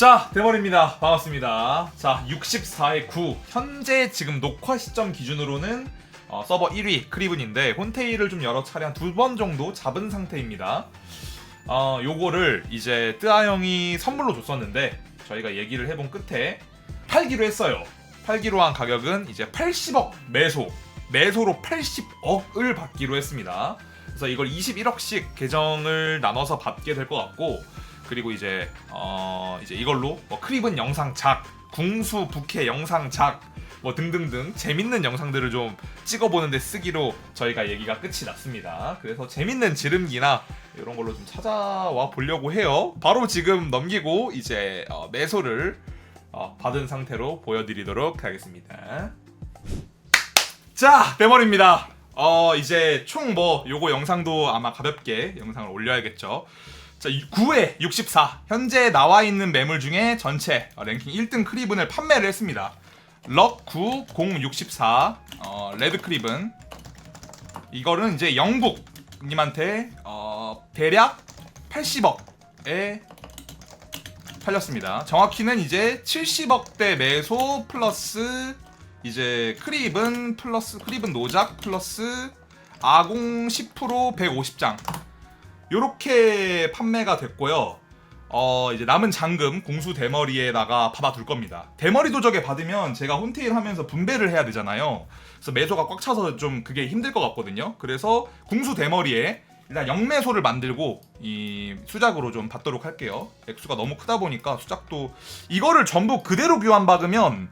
자, 대머리입니다. 반갑습니다. 자, 64의 9. 현재 지금 녹화 시점 기준으로는 어, 서버 1위 크리븐인데 혼테일을 좀 여러 차례 한 두 번 정도 잡은 상태입니다. 어, 요거를 이제 뜨아 형이 선물로 줬었는데 저희가 얘기를 해본 끝에 팔기로 했어요. 팔기로 한 가격은 이제 80억 매소. 매소로 80억을 받기로 했습니다. 그래서 이걸 21억씩 계정을 나눠서 받게 될 것 같고 그리고 이제 어 이제 이걸로 뭐 크리븐 영상작, 궁수 부캐 영상작 뭐 등등등 재밌는 영상들을 좀 찍어보는데 쓰기로 저희가 얘기가 끝이 났습니다. 그래서 재밌는 지름기나 이런 걸로 좀 찾아와 보려고 해요. 바로 지금 넘기고 이제 어, 매소를 어, 받은 상태로 보여드리도록 하겠습니다. 자, 대머리입니다. 어, 이제 총 뭐 요거 영상도 아마 가볍게 영상을 올려야겠죠. 자, 9회 64. 현재 나와 있는 매물 중에 전체 어, 랭킹 1등 크리븐을 판매를 했습니다. 럭 9 064 어, 레드 크리븐. 이거는 이제 영국 님한테 어, 대략 80억에 팔렸습니다. 정확히는 이제 70억대 매소 플러스 이제 크립은 플러스 크립은 노작 플러스 아공 10% 150장 요렇게 판매가 됐고요. 어 이제 남은 잔금 공수 대머리에다가 받아둘 겁니다. 대머리 도적에 받으면 제가 혼테일 하면서 분배를 해야 되잖아요. 그래서 매소가 꽉 차서 좀 그게 힘들 것 같거든요. 그래서 공수 대머리에 일단 영매소를 만들고 이 수작으로 좀 받도록 할게요. 액수가 너무 크다 보니까 수작도 이거를 전부 그대로 교환 박으면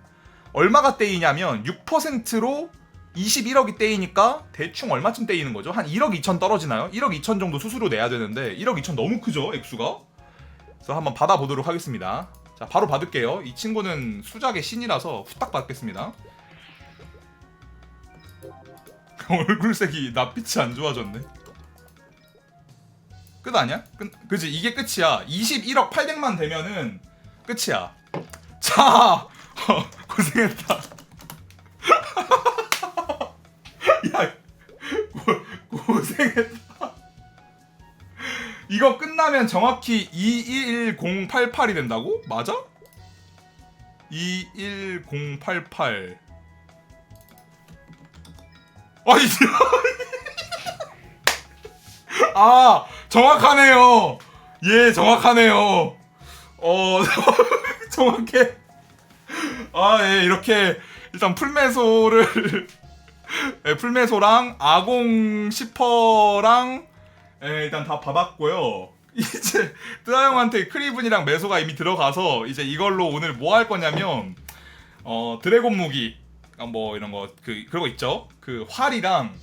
얼마가 떼이냐면 6%로 21억이 떼이니까 대충 얼마쯤 떼이는 거죠? 한 1억 2천 떨어지나요? 1억 2천 정도 수수료 내야 되는데 1억 2천 너무 크죠 액수가? 그래서 한번 받아보도록 하겠습니다. 자 바로 받을게요. 이 친구는 수작의 신이라서 후딱 받겠습니다. 얼굴색이 낯빛이 안 좋아졌네. 끝 아니야? 끝, 그지 이게 끝이야. 21억 800만 되면은 끝이야. 자 고생했다. 고, 고생했다. 이거 끝나면 정확히 21088이 된다고? 맞아? 21088 아니 아 정확하네요 예 정확하네요 어 정확해 아 예 이렇게 일단 풀매소를 예, 풀매소랑 아공 10%랑 예, 일단 다 받았고요. 이제 뜨아 형한테 크리븐이랑 매소가 이미 들어가서 이제 이걸로 오늘 뭐 할 거냐면 어 드래곤 무기 어, 뭐 이런 거그 그런 거 있죠? 그 활이랑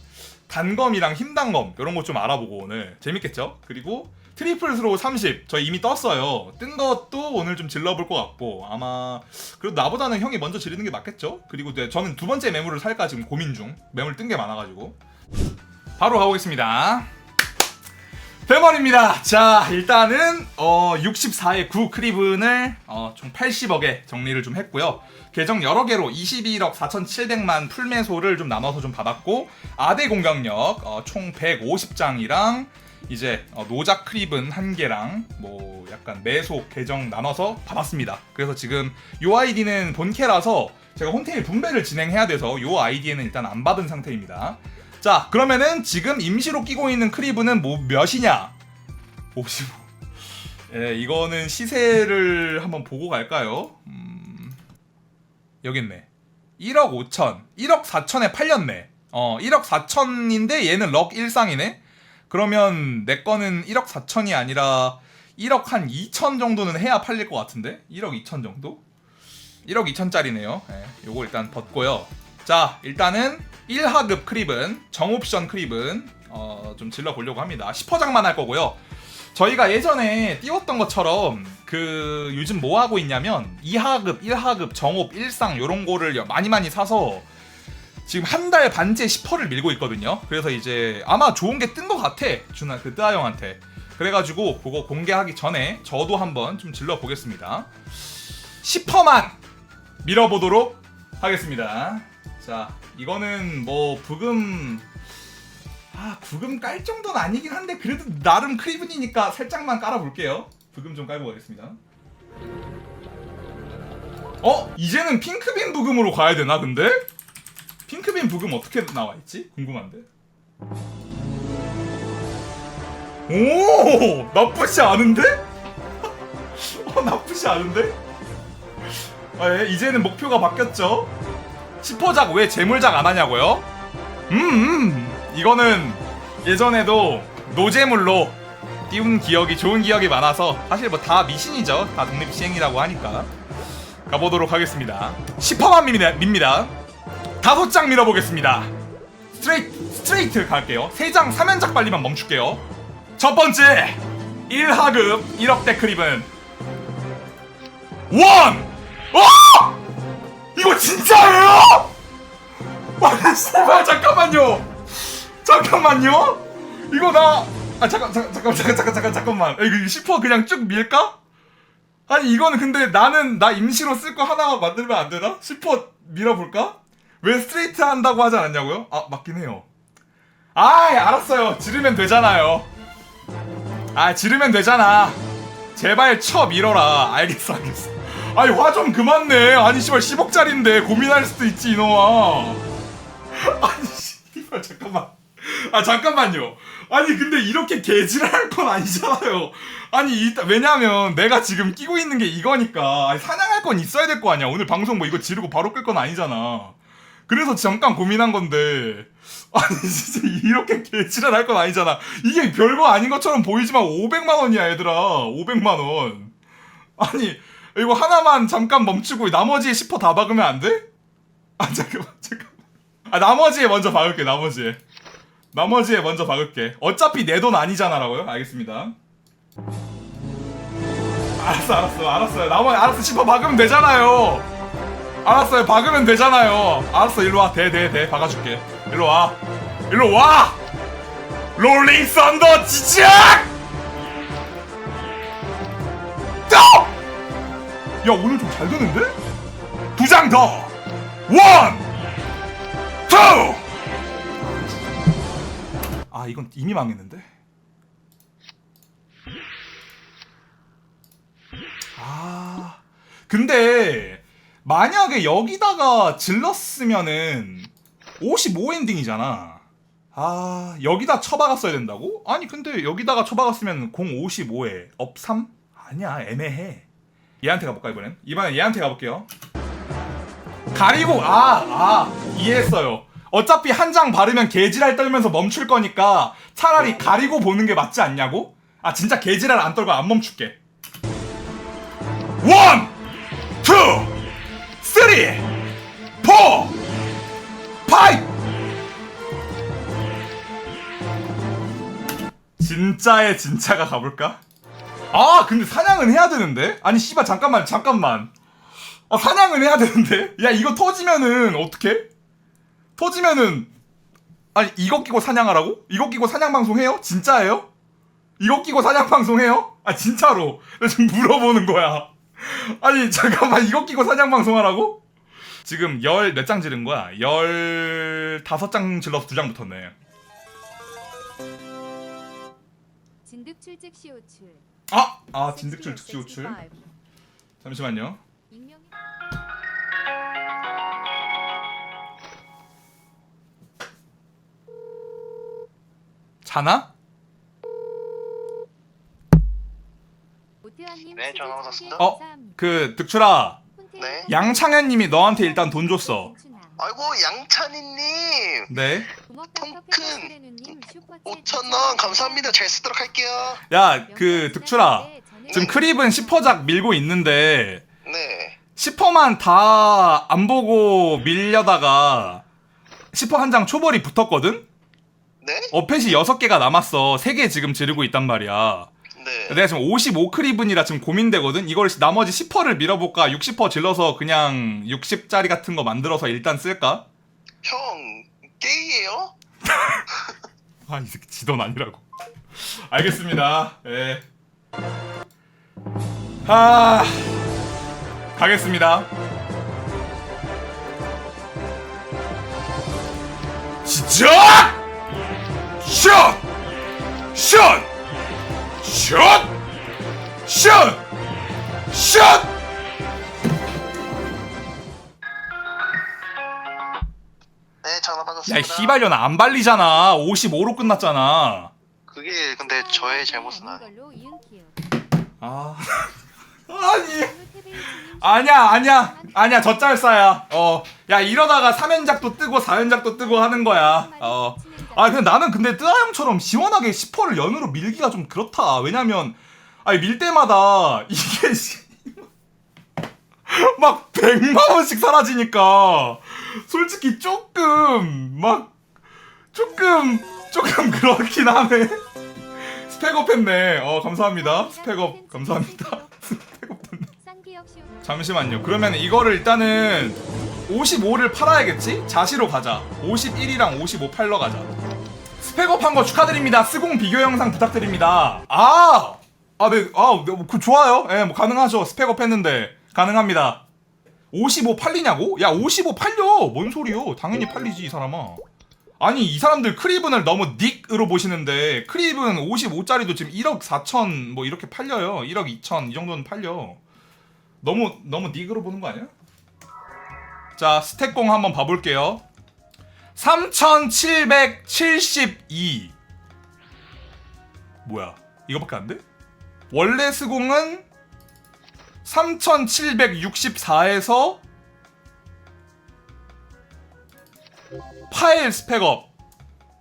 단검이랑 힘단검 이런 거 좀 알아보고 오늘. 재밌겠죠? 그리고 트리플 스로우 30 저 이미 떴어요. 뜬 것도 오늘 좀 질러볼 것 같고 아마 그래도 나보다는 형이 먼저 지르는 게 맞겠죠? 그리고 네, 저는 두 번째 매물을 살까 지금 고민 중. 매물 뜬 게 많아가지고. 바로 가보겠습니다. 대머리입니다. 자, 일단은 어 64의 9 크리븐을 어, 총 80억에 정리를 좀 했고요. 계정 여러 개로 21억 4,700만 풀매소를 좀 나눠서 좀 받았고 아대 공격력 어, 총 150장이랑 이제 어, 노작 크리븐 한 개랑 뭐 약간 매소 계정 나눠서 받았습니다. 그래서 지금 요 아이디는 본캐라서 제가 혼테일 분배를 진행해야 돼서 요 아이디에는 일단 안 받은 상태입니다. 자 그러면은 지금 임시로 끼고 있는 크리브는 뭐 몇이냐 55 예, 이거는 시세를 한번 보고 갈까요? 음, 여기 있네 1억 5천 1억 4천에 팔렸네 어 1억 4천인데 얘는 럭 일상이네 그러면 내 거는 1억 4천이 아니라 1억 한 2천 정도는 해야 팔릴 것 같은데? 1억 2천 정도? 1억 2천짜리네요. 예, 요거 일단 벗고요. 자 일단은 1하급 크립은 정옵션 크립은 어, 좀 질러보려고 합니다. 10허장만 할 거고요. 저희가 예전에 띄웠던 것처럼 그 요즘 뭐 하고 있냐면 2하급 1하급 정옵 일상 요런 거를 많이 많이 사서 지금 한 달 반째 10%를 밀고 있거든요. 그래서 이제 아마 좋은 게 뜬 것 같아 준아 그 뜨아 형한테. 그래가지고 그거 공개하기 전에 저도 한번 좀 질러 보겠습니다. 10%만 밀어보도록 하겠습니다. 자 이거는 뭐 부금 아 부금 깔 정도는 아니긴 한데 그래도 나름 크리븐이니까 살짝만 깔아볼게요. 부금 좀 깔고 가겠습니다. 어? 이제는 핑크빈 부금으로 가야 되나 근데? 핑크빈 부금 어떻게 나와 있지? 궁금한데. 오 나쁘지 않은데? 어 나쁘지 않은데? 아, 예, 이제는 목표가 바뀌었죠. 시퍼작 왜 재물작 안 하냐고요? 음, 음 이거는 예전에도 노재물로 띄운 기억이 좋은 기억이 많아서 사실 뭐 다 미신이죠. 다 독립 시행이라고 하니까 가보도록 하겠습니다. 10퍼만 밉니다. 밉니다. 다섯 장 밀어보겠습니다. 스트레이트 스트레이트 갈게요. 세 장 3연작 빨리만 멈출게요. 첫 번째 1하급 1억대 크립은 원! 어! 이거 진짜예요? 아니 씨발 잠깐만요. 잠깐만요. 이거 나 아 잠깐 잠깐 잠깐 잠깐 잠깐 잠깐 잠깐만. 이거 10% 그냥 쭉 밀까? 아니 이거는 근데 나는 나 임시로 쓸 거 하나 만들면 안 되나? 10% 밀어볼까? 왜 스트레이트 한다고 하지 않았냐고요? 아 맞긴 해요. 아 알았어요. 지르면 되잖아요. 아 지르면 되잖아. 제발 쳐 밀어라. 알겠어 알겠어. 아니 화 좀 그만 내. 아니 씨발 10억짜리인데 고민할 수도 있지 이놈아. 아니 씨발 잠깐만. 아 잠깐만요. 아니 근데 이렇게 개질할 건 아니잖아요. 아니 일단 왜냐면 내가 지금 끼고 있는 게 이거니까 아니, 사냥할 건 있어야 될 거 아니야. 오늘 방송 뭐 이거 지르고 바로 끌 건 아니잖아. 그래서 잠깐 고민한 건데 아니 진짜 이렇게 개질을 할건 아니잖아. 이게 별거 아닌 것처럼 보이지만 500만 원이야 얘들아. 500만 원. 아니 이거 하나만 잠깐 멈추고 나머지 10%다 박으면 안 돼? 아 잠깐만 잠깐만. 아 나머지에 먼저 박을게 나머지에. 나머지에 먼저 박을게. 어차피 내 돈 아니잖아라고요? 알겠습니다. 알았어, 알았어, 알았어요. 나머지 알았어. 10% 박으면 되잖아요. 알았어요. 박으면 되잖아요. 알았어, 일로 와. 대, 대, 대. 박아줄게. 일로 와. 일로 와. 롤링 썬더! 또! 야, 오늘 좀 잘 되는데? 두 장 더. 원, 투. 아 이건 이미 망했는데. 아 근데 만약에 여기다가 질렀으면은 55 엔딩이잖아. 아 여기다 쳐박았어야 된다고? 아니 근데 여기다가 쳐박았으면 0 55에 업 3? 아니야 애매해. 얘한테 가볼까 이번엔? 이번엔 얘한테 가볼게요. 가리고 아 아 이해했어요. 어차피 한 장 바르면 개지랄 떨면서 멈출 거니까 차라리 가리고 보는 게 맞지 않냐고? 아 진짜 개지랄 안 떨고 안 멈출게. 원, 투, 쓰리, 포, 파이브. 진짜의 진짜가 가볼까? 아 근데 사냥은 해야 되는데? 아니 씨발 잠깐만 잠깐만. 아 사냥은 해야 되는데? 야 이거 터지면은 어떡해? 터지면은 아니 이거 끼고 사냥하라고? 이거 끼고 사냥 방송 해요? 진짜예요? 이거 끼고 사냥 방송 해요? 아 진짜로 나 지금 물어보는 거야. 아니 잠깐만 이거 끼고 사냥 방송 하라고? 지금 열 몇 장 지른 거야? 열 다섯 장 질러서 두 장 붙었네. 진득 출직 시오출. 아! 아 진득줄 특시 호출. 잠시만요. 자나? 네, 전화 받았습니다. 어? 그 득출아 네. 양창현님이 너한테 일단 돈 줬어. 아이고 양찬이님 네. 통큰 5천 원 감사합니다 잘 쓰도록 할게요 야 그 득출아 지금 크립은 10퍼작 밀고 있는데 네 10퍼만 다 안 보고 밀려다가 10퍼 한 장 초벌이 붙었거든? 네? 어펫이 6개가 남았어. 3개 지금 지르고 있단 말이야. 네 내가 지금 55 크리븐이라 지금 고민되거든? 이걸 나머지 10퍼를 밀어볼까? 60퍼 질러서 그냥 60짜리 같은 거 만들어서 일단 쓸까? 형 게이예요? 아, 이 새끼 지돈 아니라고. 알겠습니다. 예. 아, 가겠습니다. 시작! 슛! 슛! 슛! 슛! 슛! 네, 전화 받았습니다. 야, 희발년아, 안 발리잖아. 55로 끝났잖아. 그게 근데 저의 잘못은 아니에요. 아. 아니. 아니야 아니야. 아니야 저 짤싸야. 어야 이러다가 3연작도 뜨고 4연작도 뜨고 하는 거야. 어. 아 근데 나는 근데 뜨아 형처럼 시원하게 10%를 연으로 밀기가 좀 그렇다. 왜냐면 아니 밀 때마다 이게 씨- 막 100만 원씩 사라지니까 솔직히 조금 막 조금 조금 그렇긴 하네. 스펙업 했네. 어 감사합니다. 스펙업 감사합니다 잠시만요. 그러면 이거를 일단은 55를 팔아야겠지? 자시로 가자. 51이랑 55 팔러 가자. 스펙업 한 거 축하드립니다. 스공 비교 영상 부탁드립니다. 아! 아, 네, 아, 네, 뭐, 그 좋아요. 예, 뭐 가능하죠. 스펙업 했는데 가능합니다. 55 팔리냐고? 야, 55 팔려. 뭔 소리요? 당연히 팔리지 이 사람아. 아니 이 사람들 크리븐을 너무 닉으로 보시는데 크리븐 55짜리도 지금 1억 4천 뭐 이렇게 팔려요. 1억 2천 이 정도는 팔려. 너무 너무 닉으로 보는 거 아니야? 자 스택공 한번 봐볼게요. 3,772 뭐야 이거밖에 안 돼? 원래 스공은 3,764에서 파일 스펙업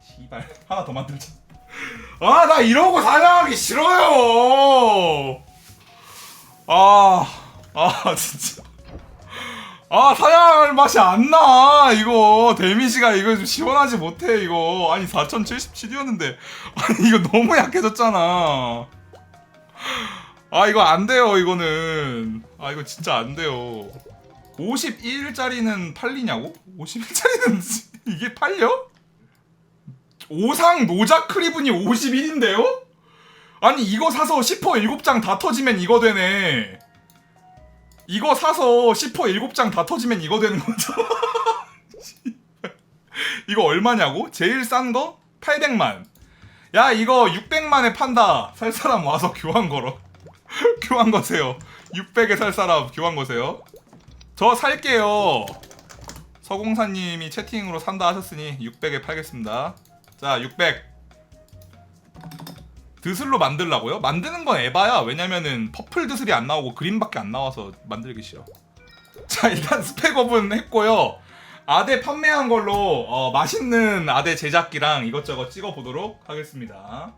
씨발 하나 더 만들자 아 나 이러고 사냥하기 싫어요 아, 아, 진짜. 아, 사냥할 맛이 안 나, 이거. 데미지가 이거 좀 시원하지 못해, 이거. 아니, 4077이었는데. 아니, 이거 너무 약해졌잖아. 아, 이거 안 돼요, 이거는. 아, 이거 진짜 안 돼요. 51짜리는 팔리냐고? 51짜리는 이게 팔려? 오상 노자 크리븐이 51인데요? 아니 이거 사서 10% 7장 다 터지면 이거 되네. 이거 사서 10% 7장 다 터지면 이거 되는 거죠. 이거 얼마냐고? 제일 싼 거 800만. 야 이거 600만에 판다. 살 사람 와서 교환 걸어. 교환 거세요. 600에 살 사람 교환 거세요. 저 살게요. 서공사님이 채팅으로 산다 하셨으니 600에 팔겠습니다. 자 600. 드슬로 만들라고요? 만드는 건 에바야. 왜냐면은 퍼플 드슬이 안 나오고 그린밖에 안 나와서 만들기 싫어. 자 일단 스펙업은 했고요. 아대 판매한 걸로 어, 맛있는 아대 제작기랑 이것저것 찍어 보도록 하겠습니다.